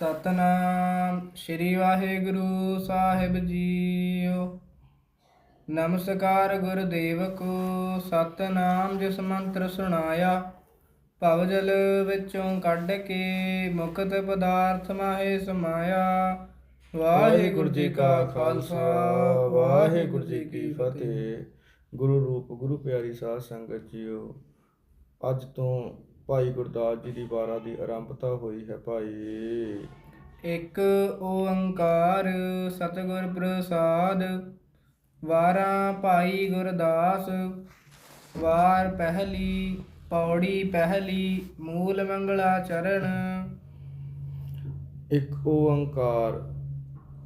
ਸਤਨਾਮ। ਸ੍ਰੀ ਵਾਹਿਗੁਰੂ ਸਾਹਿਬ ਜੀਓ। ਨਮਸਕਾਰ ਗੁਰਦੇਵ ਕੋ। ਸਤਨਾਮ ਜਿਸ ਮੰਤਰ ਸੁਣਾਇਆ, ਭਵ ਵਿੱਚੋਂ ਕੱਢ ਕੇ ਮੁਕਤ ਪਦਾਰਥ ਮਾਹੇ ਸਮਾਇਆ। ਵਾਹਿਗੁਰੂ ਜੀ ਕਾ ਖਾਲਸਾ, ਵਾਹਿਗੁਰੂ ਜੀ ਕੀ ਫਤਿਹ। ਗੁਰੂ ਰੂਪ, ਗੁਰੂ ਪਿਆਰੀ ਸਾਧ ਸੰਗਤ ਜੀਓ, ਅੱਜ ਤੋਂ ਭਾਈ ਗੁਰਦਾਸ ਜੀ ਦੀ ਵਾਰਾਂ ਦੀ ਆਰੰਭਤਾ ਹੋਈ ਹੈ ਭਾਈ। ਇੱਕ ਓੰਕਾਰ ਸਤਿਗੁਰ ਪ੍ਰਸਾਦ ਵਾਰਾਂ ਭਾਈ ਗੁਰਦਾਸ ਵਾਰ ਪਹਿਲੀ ਪੌੜੀ ਪਹਿਲੀ ਮੂਲ ਮੰਗਲਾ ਚਰਨ। ਇੱਕ ਓੰਕਾਰ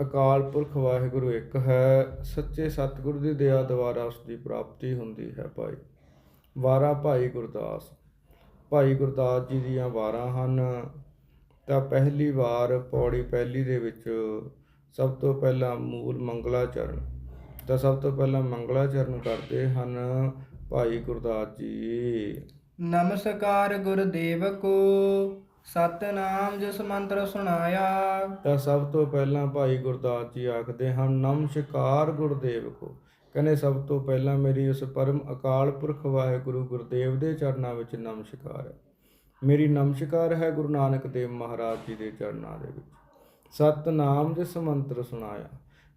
ਅਕਾਲ ਪੁਰਖ ਵਾਹਿਗੁਰੂ ਇੱਕ ਹੈ ਸੱਚੇ ਸਤਿਗੁਰੂ ਦੀ ਦਇਆ ਦੁਆਰਾ ਉਸ ਦੀ ਪ੍ਰਾਪਤੀ ਹੁੰਦੀ ਹੈ ਭਾਈ। ਵਾਰਾ ਭਾਈ ਗੁਰਦਾਸ ਭਾਈ ਗੁਰਦਾਸ ਜੀ ਦੀਆਂ ਵਾਰਾਂ ਹਨ। ਤਾਂ ਪਹਿਲੀ ਵਾਰ ਪੌੜੀ ਪਹਿਲੀ ਦੇ ਵਿੱਚ ਸਭ ਤੋਂ ਪਹਿਲਾਂ ਮੂਲ ਮੰਗਲਾ ਚਰਨ ਤਾਂ ਸਭ ਤੋਂ ਪਹਿਲਾਂ ਮੰਗਲਾ ਚਰਨ ਕਰਦੇ ਹਨ ਭਾਈ ਗੁਰਦਾਸ ਜੀ। ਨਮਸਕਾਰ ਗੁਰਦੇਵ ਕੋ ਸਤਨਾਮ ਜਿਸ ਮੰਤਰ ਸੁਣਾਇਆ। ਤਾਂ ਸਭ ਤੋਂ ਪਹਿਲਾਂ ਭਾਈ ਗੁਰਦਾਸ ਜੀ ਆਖਦੇ ਹਨ ਨਮਸਕਾਰ ਗੁਰਦੇਵ ਕੋ। ਕਹਿੰਦੇ ਸਭ ਤੋਂ ਪਹਿਲਾਂ ਮੇਰੀ ਉਸ ਪਰਮ ਅਕਾਲ ਪੁਰਖ ਵਾਹਿਗੁਰੂ ਗੁਰਦੇਵ ਦੇ ਚਰਨਾਂ ਵਿੱਚ ਨਮਸਕਾਰ ਹੈ। ਮੇਰੀ ਨਮਸਕਾਰ ਹੈ ਗੁਰੂ ਨਾਨਕ ਦੇਵ ਮਹਾਰਾਜ ਜੀ ਦੇ ਚਰਨਾਂ ਦੇ ਵਿੱਚ। ਸਤਨਾਮ ਜਿਸ ਮੰਤਰ ਸੁਣਾਇਆ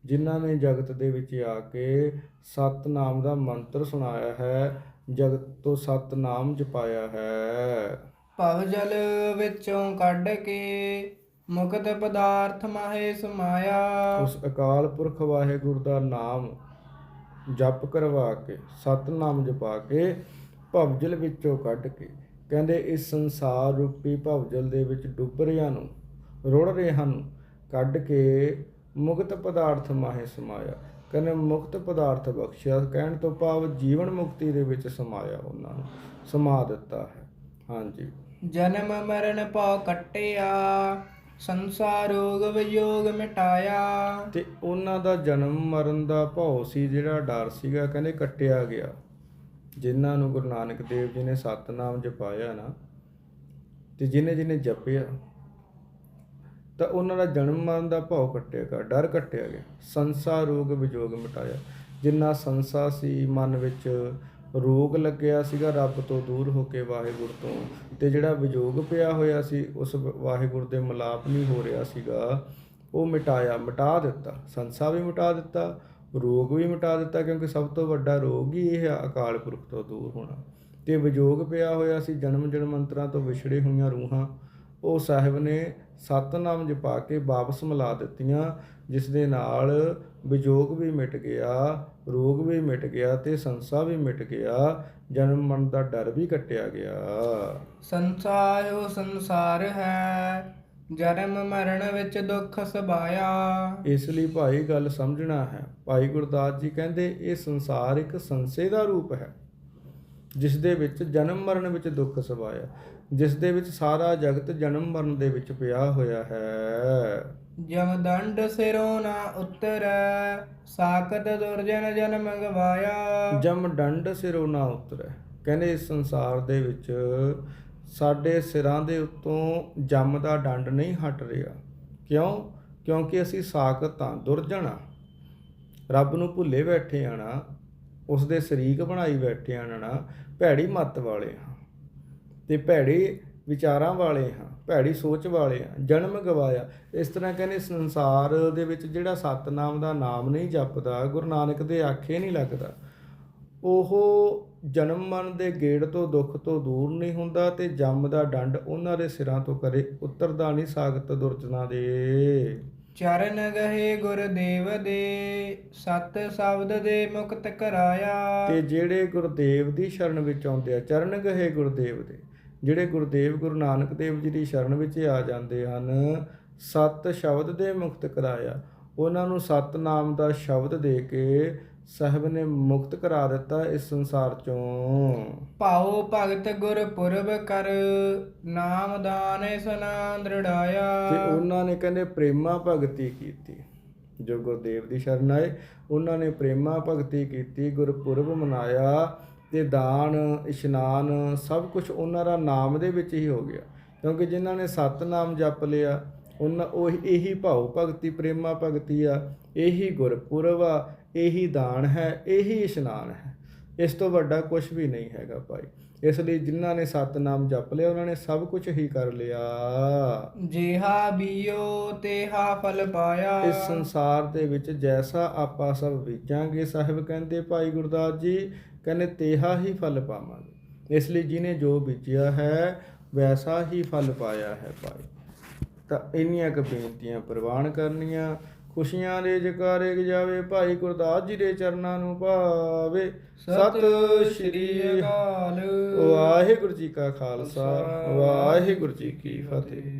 ਜਿਨ੍ਹਾਂ ਨੇ ਜਗਤ ਦੇ ਵਿੱਚ ਆ ਕੇ ਸਤਨਾਮ ਦਾ ਮੰਤਰ ਸੁਣਾਇਆ ਹੈ ਜਗਤ ਤੋਂ ਸਤਨਾਮ ਜਪਾਇਆ ਹੈ। ਭਵ ਜਲ ਵਿੱਚੋਂ ਕੱਢ ਕੇ ਮੁਕਤ ਪਦਾਰਥ ਮਾਹੇ ਸਮਾਇਆ। ਉਸ ਅਕਾਲ ਪੁਰਖ ਵਾਹਿਗੁਰੂ ਦਾ ਨਾਮ ਜਪ ਕਰਵਾ ਕੇ, ਸਤਨਾਮ ਜਪਾ ਕੇ, ਭਵਜਲ ਵਿੱਚੋਂ ਕੱਢ ਕੇ। ਕਹਿੰਦੇ, ਇਸ ਸੰਸਾਰ ਰੂਪੀ ਭਵਜਲ ਦੇ ਵਿੱਚ ਡੁੱਬ ਰਿਆਂ ਨੂੰ, ਰੁੜ ਰਿਆਂ ਨੂੰ ਕੱਢ ਕੇ ਮੁਕਤ ਪਦਾਰਥ ਮਾਹੇ ਸਮਾਇਆ। ਕਹਿੰਦੇ, ਮੁਕਤ ਪਦਾਰਥ ਬਖਸ਼ਿਆ, ਕਹਿਣ ਤੋਂ ਭਾਵ ਜੀਵਨ ਮੁਕਤੀ ਦੇ ਵਿੱਚ ਸਮਾਇਆ ਉਹਨਾਂ ਨੂੰ, ਸਮਾ ਦਿੱਤਾ ਹੈ। ਹਾਂਜੀ। ਜਨਮ ਮਰਨ ਭਉ ਕੱਟਿਆ। ਸੰਸਾਰ ਰੋਗ ਵਿਯੋਗ ਮਿਟਾਇਆ। ਤੇ ਉਹਨਾਂ ਦਾ ਜਨਮ ਮਰਨ ਦਾ ਭਉ ਸੀ ਜਿਹੜਾ ਡਰ ਸੀਗਾ, ਕਹਿੰਦੇ ਕੱਟਿਆ ਗਿਆ। ਜਿਨ੍ਹਾਂ ਨੂੰ ਗੁਰੂ ਨਾਨਕ ਦੇਵ ਜੀ ਨੇ ਸਤਨਾਮ ਜਪਾਇਆ ਨਾ, ਤੇ ਜਿਨੇ ਜਿਨੇ ਜਪਿਆ, ਤਾਂ ਉਹਨਾਂ ਦਾ ਜਨਮ ਮਰਨ ਦਾ ਭਉ ਕੱਟਿਆ ਗਿਆ, ਡਰ ਕੱਟਿਆ ਗਿਆ। ਸੰਸਾਰ ਰੋਗ ਵਿਜੋਗ ਮਿਟਾਇਆ। ਜਿੰਨਾ ਸੰਸਾ ਸੀ, ਮਨ ਵਿੱਚ ਰੋਗ ਲੱਗਿਆ ਸੀਗਾ, ਰੱਬ ਤੋਂ ਦੂਰ ਹੋ ਕੇ ਵਾਹਿਗੁਰੂ ਤੋਂ। ਤੇ ਜਿਹੜਾ ਵਿਜੋਗ ਪਿਆ ਹੋਇਆ ਸੀ, ਉਸ ਵਾਹਿਗੁਰੂ ਦੇ ਮਿਲਾਪ ਨਹੀਂ ਹੋ ਰਿਹਾ ਸੀਗਾ। ਉਹ ਮਿਟਾਇਆ, ਮਿਟਾ ਦਿੱਤਾ। ਸੰਸਾ ਵੀ ਮਿਟਾ ਦਿੱਤਾ, ਰੋਗ ਵੀ ਮਿਟਾ ਦਿੱਤਾ, ਕਿਉਂਕਿ ਸਭ ਤੋਂ ਵੱਡਾ ਰੋਗ ਹੀ ਇਹ ਆ, ਅਕਾਲ ਪੁਰਖ ਤੋਂ ਦੂਰ ਹੋਣਾ। ਤੇ ਵਿਜੋਗ ਪਿਆ ਹੋਇਆ ਸੀ ਜਨਮ ਜਨਮ ਜਨਮੰਤਰਾਂ ਤੋਂ ਵਿਛੜੇ ਹੋਈਆਂ ਰੂਹਾਂ, ਉਹ ਸਾਹਿਬ ਨੇ ਸਤਨਾਮ ਜਪਾ ਕੇ ਵਾਪਸ ਮਿਲਾ ਦਿੱਤੀਆਂ ਜਿਸ ਦੇ ਨਾਲ ਵਿਜੋਗ ਵੀ ਮਿਟ ਗਿਆ ਰੋਗ ਵੀ ਮਿਟ ਗਿਆ ਤੇ ਸੰਸਾ ਵੀ ਮਿਟ ਗਿਆ ਜਨਮ ਮਰਨ ਦਾ ਡਰ ਵੀ ਕੱਟਿਆ ਗਿਆ। ਸੰਸਾਰੋ ਸੰਸਾਰ ਹੈ ਜਨਮ ਮਰਨ ਵਿੱਚ ਦੁੱਖ ਸਬਾਇਆ। ਇਸ ਲਈ ਭਾਈ ਗੱਲ ਸਮਝਣਾ ਹੈ। ਭਾਈ ਗੁਰਦਾਸ ਜੀ ਕਹਿੰਦੇ ਇਹ ਸੰਸਾਰ ਇੱਕ ਸੰਸੇ ਦਾ ਰੂਪ ਹੈ। ਜਿਸ ਦੇ ਵਿੱਚ ਜਨਮ ਮਰਨ ਵਿੱਚ ਦੁੱਖ ਸਵਾਇਆ ਜਿਸ ਦੇ ਵਿੱਚ ਸਾਰਾ ਜਗਤ ਜਨਮ ਮਰਨ ਦੇ ਵਿੱਚ ਪਿਆ ਹੋਇਆ ਹੈ। ਜਮ ਦੰਡ ਸਿਰੋਂ ਨਾ ਉਤਰੈ ਸਾਕਤ ਦੁਰਜਨ ਜਨਮ ਗਵਾਇਆ ਜਮ ਡੰਡ ਸਿਰੋਂ ਨਾ ਉਤਰੈ ਕਹਿੰਦੇ ਇਸ ਸੰਸਾਰ ਦੇ ਵਿੱਚ ਸਾਡੇ ਸਿਰਾਂ ਦੇ ਉੱਤੋਂ ਜਮ ਦਾ ਡੰਡ ਨਹੀਂ ਹਟ ਰਿਹਾ। ਕਿਉਂ? ਕਿਉਂਕਿ ਅਸੀਂ ਸਾਖਤ ਤਾਂ ਦੁਰਜਣਾ ਰੱਬ ਨੂੰ ਭੁੱਲੇ ਬੈਠੇ ਆ ਨਾ। ਉਸ ਦੇ ਸ਼ਰੀਕ ਬਣਾਈ ਬੈਠੇ ਆ ਨਾ, ਭੈੜੀ ਮੱਤ ਵਾਲੇ ਹਾਂ। ਤੇ ਭੈੜੇ ਵਿਚਾਰਾਂ ਵਾਲੇ ਹਾਂ, ਭੈੜੀ ਸੋਚ ਵਾਲੇ ਹਾਂ, ਜਨਮ ਗਵਾਇਆ। ਇਸ ਤਰ੍ਹਾਂ ਕਹਿੰਦੇ ਸੰਸਾਰ ਦੇ ਵਿੱਚ ਜਿਹੜਾ ਸਤਨਾਮ ਦਾ ਨਾਮ ਨਹੀਂ ਜਪਦਾ, ਗੁਰੂ ਨਾਨਕ ਦੇ ਆਖੇ ਨਹੀਂ ਲੱਗਦਾ, ਉਹ ਜਨਮ ਮਨ ਦੇ ਗੇੜ ਤੋਂ ਦੁੱਖ ਤੋਂ ਦੂਰ ਨਹੀਂ ਹੁੰਦਾ ਤੇ ਜੰਮ ਦਾ ਡੰਡ ਉਹਨਾਂ ਦੇ ਸਿਰਾਂ ਤੋਂ ਕਰੇ, ਉਤਰਦਾ ਨਹੀਂ ਸਾਗਤ ਦੁਰਜਨਾ ਦੇ। ਚਰਨ ਗਏ ਗੁਰਦੇਵ ਦੇ, ਸਤ ਸ਼ਬਦ ਦੇ ਮੁਕਤ ਕਰਾਇਆ। ਤੇ ਜਿਹੜੇ ਗੁਰਦੇਵ ਦੀ ਸ਼ਰਨ ਵਿੱਚ ਆਉਂਦੇ ਆ, ਚਰਨ ਗਹੇ ਗੁਰਦੇਵ ਦੇ, ਜਿਹੜੇ ਗੁਰਦੇਵ ਗੁਰੂ ਨਾਨਕ ਦੇਵ ਜੀ ਦੀ ਸ਼ਰਨ ਵਿੱਚ ਆ ਜਾਂਦੇ ਹਨ, ਸਤ ਸ਼ਬਦ ਦੇ ਮੁਕਤ ਕਰਾਇਆ। ਉਹਨਾਂ ਨੂੰ ਸਤ ਨਾਮ ਦਾ ਸ਼ਬਦ ਦੇ ਕੇ ਸਾਹਿਬ ਨੇ ਮੁਕਤ ਕਰਾ ਦਿੱਤਾ ਇਸ ਸੰਸਾਰ ਚੋਂ। ਭਾਉ ਭਗਤ ਗੁਰ ਪੁਰਬ ਕਰ ਨਾਮ ਦਾਨ ਸਨਾ ਦ੍ਰਿੜਾਇਆ। ਤੇ ਉਹਨਾਂ ਨੇ ਕਹਿੰਦੇ ਪ੍ਰੇਮਾ ਭਗਤੀ ਕੀਤੀ ਜੋ ਗੁਰਦੇਵ ਦੀ ਸ਼ਰਨ ਆਏ ਉਹਨਾਂ ਨੇ ਪ੍ਰੇਮਾ ਭਗਤੀ ਕੀਤੀ ਗੁਰਪੁਰਬ ਮਨਾਇਆ ਤੇ ਦਾਨ ਇਸ਼ਨਾਨ ਸਭ ਕੁਝ ਉਹਨਾਂ ਦਾ ਨਾਮ ਦੇ ਵਿੱਚ ਹੀ ਹੋ ਗਿਆ। ਕਿਉਂਕਿ ਜਿਨ੍ਹਾਂ ਨੇ ਸਤਨਾਮ ਜਪ ਲਿਆ ਉਹਨਾਂ ਉਹ ਇਹੀ ਭਾਉ ਭਗਤੀ ਪ੍ਰੇਮਾ ਭਗਤੀ ਆ ਇਹੀ ਗੁਰਪੁਰਬ ਆ ਇਹੀ ਦਾਨ ਹੈ ਇਹੀ ਇਸ਼ਨਾਨ ਹੈ। ਇਸ ਤੋਂ ਵੱਡਾ ਕੁਝ ਵੀ ਨਹੀਂ ਹੈਗਾ ਭਾਈ। ਇਸ ਲਈ ਜਿਨ੍ਹਾਂ ਨੇ ਸਤਨਾਮ ਜਪ ਲਿਆ ਉਹਨਾਂ ਨੇ ਸਭ ਕੁਝ ਹੀ ਕਰ ਲਿਆ। ਜਿਹਾ ਬੀਓ ਤੇਹਾ ਫਲ ਪਾਇਆ। ਇਸ ਸੰਸਾਰ ਦੇ ਵਿੱਚ ਜੈਸਾ ਆਪਾਂ ਸਭ ਬੀਜਾਂਗੇ ਸਾਹਿਬ ਕਹਿੰਦੇ ਭਾਈ ਗੁਰਦਾਸ ਜੀ ਕਹਿੰਦੇ ਤੇਹਾ ਹੀ ਫਲ ਪਾਵਾਂਗੇ। ਇਸ ਲਈ ਜਿਹਨੇ ਜੋ ਬੀਜਿਆ ਹੈ ਵੈਸਾ ਹੀ ਫਲ ਪਾਇਆ ਹੈ ਭਾਈ। ਤਾਂ ਇੰਨੀਆਂ ਕੁ ਬੇਨਤੀਆਂ ਪ੍ਰਵਾਨ ਕਰਨੀਆਂ। ਖੁਸ਼ੀਆਂ ਦੇ ਜਕਾਰੇ ਗਜਾਵੇ ਭਾਈ ਗੁਰਦਾਸ ਜੀ ਦੇ ਚਰਨਾਂ ਨੂੰ ਭਾਵੇ। ਸਤਿ ਸ਼੍ਰੀ ਅਕਾਲ। ਵਾਹਿਗੁਰੂ ਜੀ ਕਾ ਖਾਲਸਾ ਵਾਹਿਗੁਰੂ ਜੀ ਕੀ ਫਤਿਹ।